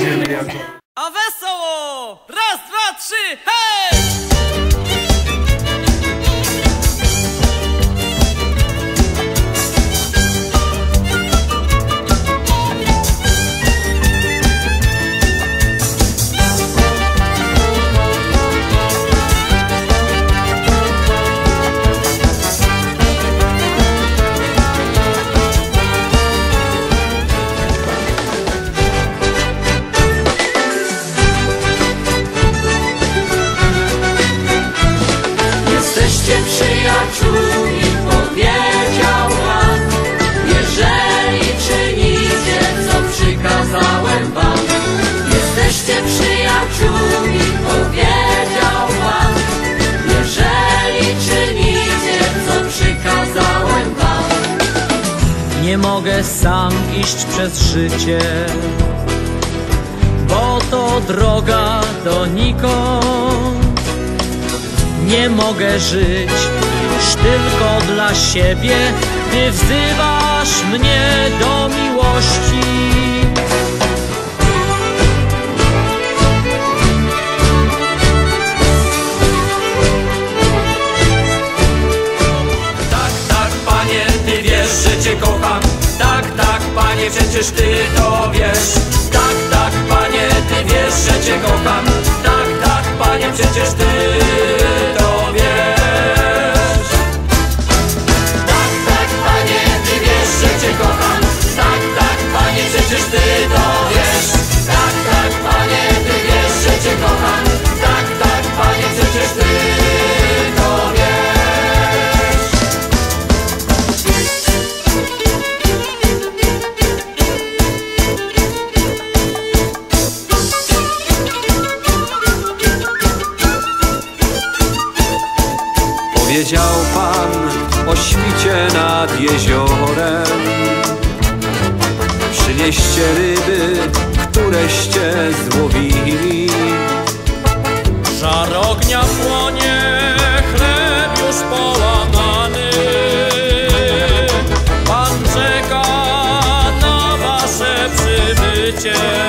wiemy jako... A wesoło! Raz, dwa, trzy, hej! Jesteście przyjaciółmi, powiedział Pan, jeżeli czynicie, co przykazałem wam. Nie mogę sam iść przez życie, bo to droga donikąd. Nie mogę żyć już tylko dla siebie, Ty wzywasz mnie do miłości. Przecież ty to wiesz Wiedział pan o świcie nad jeziorem. Przynieście ryby, któreście złowili. Żar ognia płonie, chleb już połamany. Pan czeka na wasze przybycie.